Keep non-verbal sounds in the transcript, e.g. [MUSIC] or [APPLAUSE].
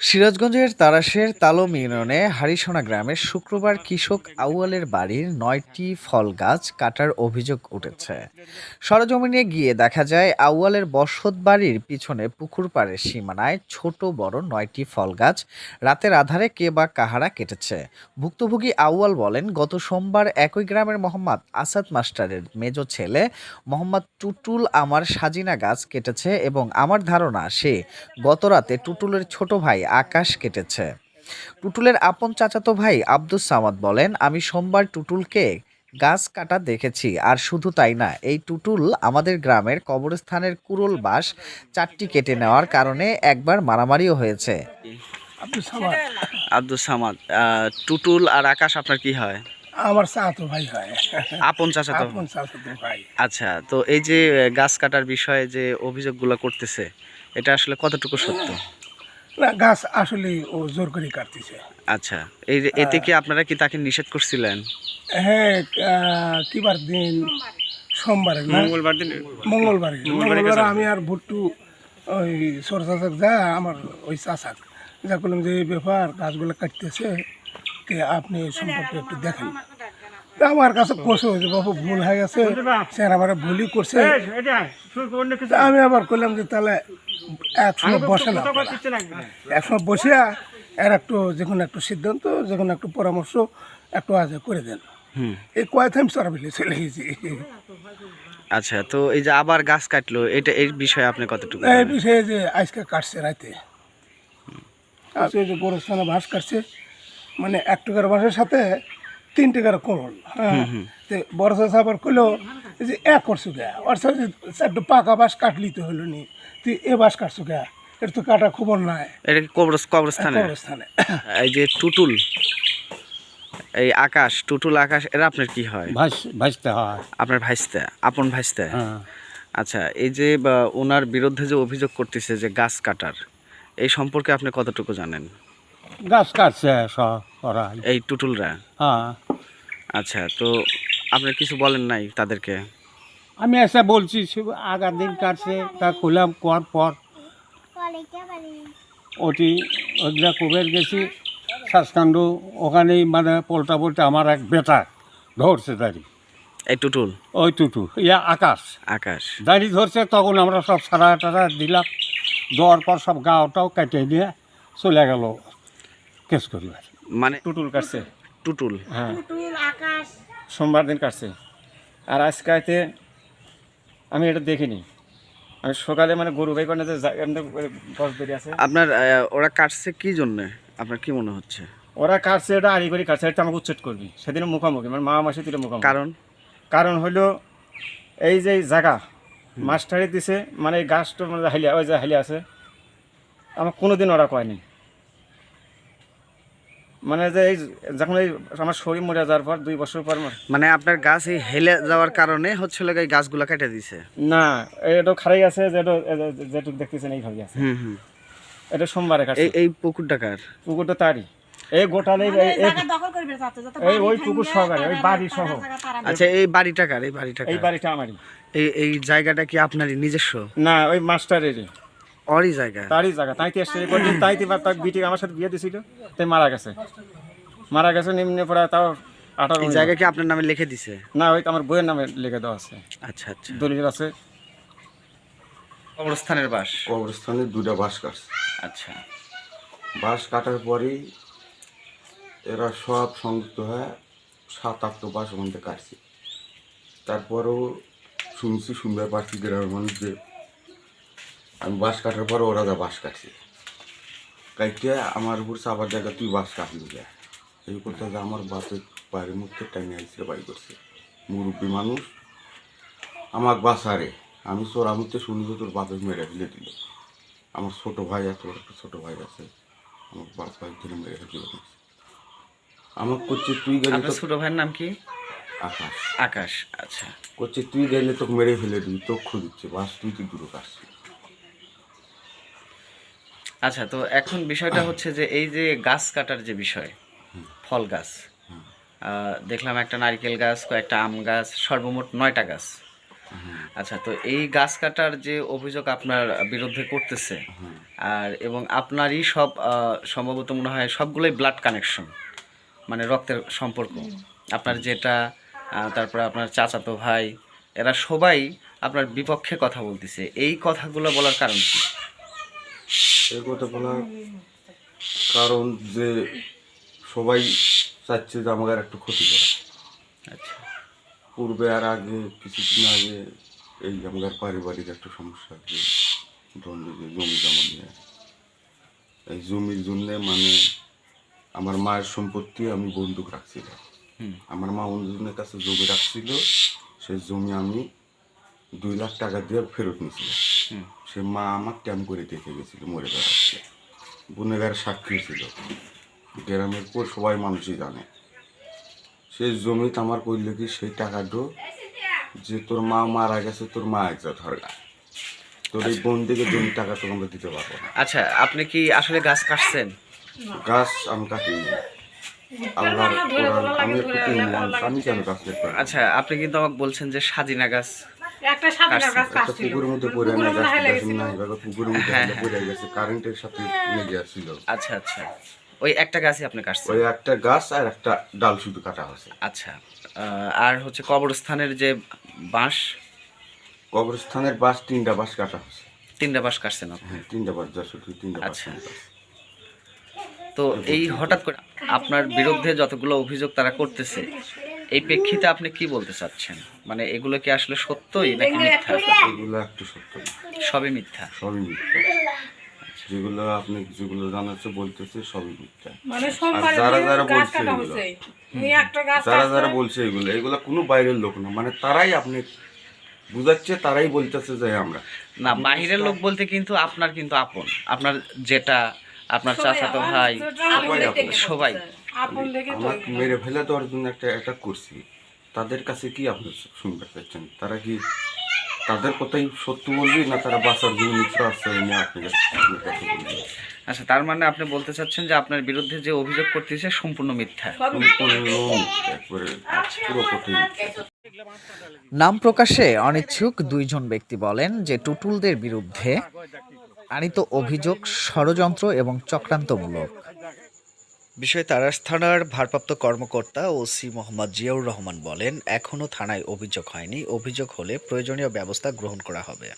সিরাজগঞ্জের তারাশের তালম ইউনিয়নে হারিসোনা গ্রামের শুক্রবার কৃষক আউয়ালের বাড়ির নয়টি ফল গাছ কাটার অভিযোগ উঠেছে। সরজমিনে গিয়ে দেখা যায়, আউয়ালের বসত বাড়ির পিছনে পুকুর পাড়ের সীমানায় ছোট বড় নয়টি ফল গাছ রাতের আধারে কে বা কাহারা কেটেছে। ভুক্তভোগী আউয়াল বলেন, গত সোমবার একই গ্রামের মোহাম্মদ আসাদ মাস্টারের মেজ ছেলে মোহাম্মদ টুটুল আমার সাজিনা গাছ কেটেছে এবং আমার ধারণা সে গতরাতে টুটুলের ছোট ভাই আকাশ কেটেছে। টুটুলের আপন চাচাতো ভাই আব্দুস সামাদ বলেন আমি সোমবার টুটুলকে গাছ কাটা দেখেছি আর শুধু তাই না এই টুটুল আমাদের গ্রামের কবরস্থানের কুরল বাস চারটি কেটে নেওয়ার কারণে একবার মারামারিও হয়েছে। আব্দুল সামাদ। আব্দুল সামাদ আহ, টুটুল আর আকাশ আপনার কি হয়? আমার চাচাতো ভাই হয়। আপন চাচা তো আপন চাচাতো ভাই। আচ্ছা তো এই যে গাছ কাটার বিষয়ে যে অভিযোগগুলো করতেছে এটা আসলে কতটুকু সত্য? না গাছ আসলে ও জোর করে কাটতেছে। আচ্ছা এই যে- এতে কি আপনারা কি তাকে নিষেধ করছিলেন? হ্যাঁ কিবার দিন? সোমবারে মঙ্গলবার দিন। মঙ্গলবারে। মঙ্গলবার আমি আর ভুট্টু ওই সর চাচাক যা আমার ওই চাচাক যা করলাম যে এই ব্যাপার গাছগুলো কাটতেছে আপনি সম্পর্কে একটু দেখেন। আমার কাছে কোষ হয়েছে বাবু ভুল হয়ে গেছে। সে আমার ভুলই করছে। তা আমি আবার করলাম যে তাহলে একসময় বসে না। একসময় বসে এর একটু যে কোনো একটু সিদ্ধান্ত যে কোনো একটু পরামর্শ একটু আজ করে দেন। হুম। এই কয় টাইম সরাবিলে চলে গেছি। আচ্ছা তো এই যে আবার গাছ কাটলো এটা এই বিষয়ে আপনি কতটুকু এই বিষয়ে যে আজকে কাটছে রাতে আজকে যে গোরস্থানে বাঁশ কাটছে মানে এক টাকার বাঁশের সাথে তিন টাকার করল হ্যাঁ। তো সাবার করল যে এক করছ গা ওর সাথে চারটে পাকা বাঁশ কাটলি তো হলো নি তুই এ বাঁশ কাটছো গা এটা তো কাটা খবর নাই। এটা কি কবর কবরস্থানে? কবরস্থানে। [COUGHS] এই যে টুটুল এই আকাশ টুটুল আকাশ এরা আপনার কি হয়? ভাস ভাসতে হয়। আপনার ভাইস্তা আপন ভাইস্তা হ্যাঁ। আচ্ছা এই যে ওনার বিরুদ্ধে যে অভিযোগ করতেছে যে গাছ কাটার এই সম্পর্কে আপনি কতটুকু জানেন? গাছ কাটছে সব এই টুটুলরা? হ্যাঁ। আচ্ছা তো আপনি কিছু বলেন নাই তাদেরকে? আমি এসে বলছি আগার দিন কাটছে তা করলাম কোয়ার পর ওটি ওইগুলা কুবের গেছি শ্বাসকাণ্ড ওখানেই মানে পোলটা পোলটা আমার এক বেটা ধরছে দাড়ি। এই টুটুল? ওই টুটু ইয়া আকাশ। আকাশ। দাড়ি ধরছে তখন আমরা সব সারা টারা দিলাম দেওয়ার পর সব গাওটাও কেটে নিয়ে চলে গেল কেস করিবার। মানে টুটুল কাটছে। টুটুল? হ্যাঁ। সোমবার দিন কাটছে। আর আজকাইতে আমি এটা দেখিনি। আমি সকালে মানে গরু বাই করে যে গছ বেরিয়ে আছে। আপনার ওরা কাটছে কি জন্য? আপনার কি মনে হচ্ছে? ওরা কাটছে এটা আড়ি করে কাটছে এটা আমাকে উচ্ছেদ করবি। সেদিন মুখোমুখি মানে মা মাসে দিলে মুখোমুখি। কারণ? কারণ হলো এই যে জায়গা মাস্টারি দিছে মানে এই গাছটা মানে হালিয়া ওই যে হালিয়া আছে আমার কোনোদিন ওরা কয়নি। মানে যে এই যখন এই আমার শরীর মরে যাওয়ার পর দুই বছর পর মানে আপনার গাছ এই হেলে যাওয়ার কারণে হচ্ছে লাগে এই গাছগুলো কেটে দিছে? না এটা খারাই আছে যেটা যেটুকু দেখতেছেন এইভাবে আছে। হুম হুম। এটা সোমবারে কাটছে। এই এই পুকুরটা কার? পুকুরটা তারই। এই গোটালে এই- এই ওই পুকুর সহকারে ওই বাড়ি সহ। আচ্ছা এই বাড়িটা কার? এই বাড়িটা এই বাড়িটা আমারই। এই এই জায়গাটা কি আপনারই নিজস্ব? না ওই মাস্টারেরই। অরই জায়গা। তারই জায়গা। তাইতে এসছে করছে তাইতে বা তার বিটি আমার সাথে বিয়ে দিছিল তাই মারা গেছে। মারা গেছে নিম্নে পড়া তাও আঠারো এই জায়গা কি আপনার নামে লিখে দিছে? না ওই তো আমার বইয়ের নামে লিখে দেওয়া আছে। আচ্ছা আচ্ছা। দলিল আছে। কবরস্থানের বাস। কবরস্থানে দুটা বাঁশ কাটছে। আচ্ছা। বাঁশ কাটার পরেই এরা সব সংযুক্ত হয়ে সাত আটটা বাঁশ ওখান থেকে কাটছে। তারপরেও শুনছি শুনতে পারছি গ্রামের মানুষ যে আমি বাঁশ কাটার পর ওরা যা বাঁশ কাটছে কাইটে আমার উপর চাবার জায়গা তুই বাঁশ কাটলি যা। এই করতে যে আমার বাপের বাড়ির মধ্যে টাইনে আইসে বাড়ি করছে। মুরব্বী মানুষ আমাকে বাঁচারে। আমি চোরা মধ্যে শুনি যে তোর বাপের মেরে ফেলে দিল। আমার ছোট ভাই আছে ওর একটা ছোট ভাই আছে। আমার বাপ ভাই ধরে মেরে ফেলে দিল। আমার করছে তুই গেলে তো ছোট ভাইয়ের নাম কি? আকাশ। আকাশ আচ্ছা। করছে তুই গেলে তোকে মেরে ফেলে দিবি তোকে খুঁজছে। বাস তুই তুই দূরে কাটছি আচ্ছা তো এখন বিষয়টা হচ্ছে যে এই যে গাছ কাটার যে বিষয় ফল গাছ দেখলাম একটা নারকেল গাছ কয়েকটা আম গাছ সর্বমোট নয়টা গাছ। আচ্ছা তো এই গাছ কাটার যে অভিযোগ আপনার বিরুদ্ধে করতেছে আর এবং আপনারই সব সম্ভবত মনে হয় সবগুলোই ব্লাড কানেকশন মানে রক্তের সম্পর্ক। আপনার যেটা তারপরে আপনার চাচাতো ভাই এরা সবাই আপনার বিপক্ষে কথা বলতেছে। এই কথাগুলো বলার কারণ কি? এই কথা বলার কারণ যে সবাই চাচ্ছে যে আমাকে একটু ক্ষতি করা। আচ্ছা। পূর্বে আর আগে কিছুদিন আগে এই আমার পারিবারিক একটা সমস্যা আছে জমি জমা নিয়ে। এই জমির জন্যে মানে আমার মায়ের সম্পত্তি আমি বন্দুক রাখছিলাম। হুম। আমার মা অন্যজনের কাছে জমি রাখছিল সেই জমি আমি দুই লাখ টাকা দিয়ে ফেরত নিয়েছিলাম। সে মা আমার ট্যাম করে দেখে গেছিল মরে বেড়াচ্ছে গুনেগার সাক্ষী ছিল। গ্রামের পর সবাই মানুষই জানে। সেই জমিতে আমার কইলে কি সেই টাকাটা যে তোর মা মারা গেছে তোর মা একজা ধরগা তোর এই বোন দিকে জমি টাকা তো আমরা দিতে পারব না। আচ্ছা আপনি কি আসলে গাছ কাটছেন? গাছ আমি কাটিনি। আল্লাহর আমি একটু কেন গাছ? আচ্ছা আপনি কিন্তু আমাকে বলছেন যে সাজিনা গাছ একটা সাদা গাছ কাটছিল পুকুরের মধ্যে পড়ে না গাছ পুকুরের মধ্যে হ্যাঁ, পড়ে গেছে কারেন্টের সাথে লেগে আসছিল। আচ্ছা আচ্ছা। ওই একটা গাছই আপনি কাটছেন? ওই একটা গাছ আর একটা ডাল শুধু কাটা হয়েছে। আচ্ছা। আর হচ্ছে কবরস্থানের যে বাঁশ? কবরস্থানের বাস তিনটা বাস কাটা হয়েছে। তিনটা বাঁশ কাটছেন আপনি? হ্যাঁ তিনটা যা শুধু তিনটা আচ্ছা। তো এই হঠাৎ করে আপনার বিরুদ্ধে যতগুলো অভিযোগ তারা করতেছে এই প্রেক্ষিতে আপনি কি বলতে চাচ্ছেন? মানে এগুলো কি আসলে সত্যই নাকি মিথ্যা? এগুলো একটু সত্য। সবই মিথ্যা? সবই মিথ্যা। যেগুলো আপনি যেগুলো জানাচ্ছে বলতেছে সবই মিথ্যা। মানে আর যারা যারা বলছে এগুলো এই একটা গাছ যারা যারা বলছে এগুলো এগুলো কোনো বাইরের লোক না। মানে তারাই আপনি বুঝাচ্ছে তারাই বলতেছে যে আমরা। না বাহিরের লোক বলতে কিন্তু আপনার কিন্তু আপন। আপনার যেটা আপনার চাচাতো ভাই সবাই। আপন। আপন তো আমাকে মেরে ফেলে দেওয়ার জন্য একটা অ্যাটাক করছি। তাদের কাছে কি আপনি শুনতে চাচ্ছেন তারা কি তাদের কথাই সত্য বলবি না তারা বাঁচার জন্য মিত্র আশ্রয় নিয়ে কাছে বলবে আচ্ছা তার মানে আপনি বলতে চাচ্ছেন যে আপনার বিরুদ্ধে যে অভিযোগ করতেছে সম্পূর্ণ মিথ্যা? নাম প্রকাশে অনিচ্ছুক দুইজন ব্যক্তি বলেন যে টুটুলদের বিরুদ্ধে আনিত অভিযোগ ষড়যন্ত্র এবং চক্রান্তমূলক। বিষয়ে তারাস থানার ভারপ্রাপ্ত কর্মকর্তা ওসি মোহাম্মদ জিয়াউর রহমান বলেন এখনও থানায় অভিযোগ হয়নি। অভিযোগ হলে প্রয়োজনীয় ব্যবস্থা গ্রহণ করা হবে।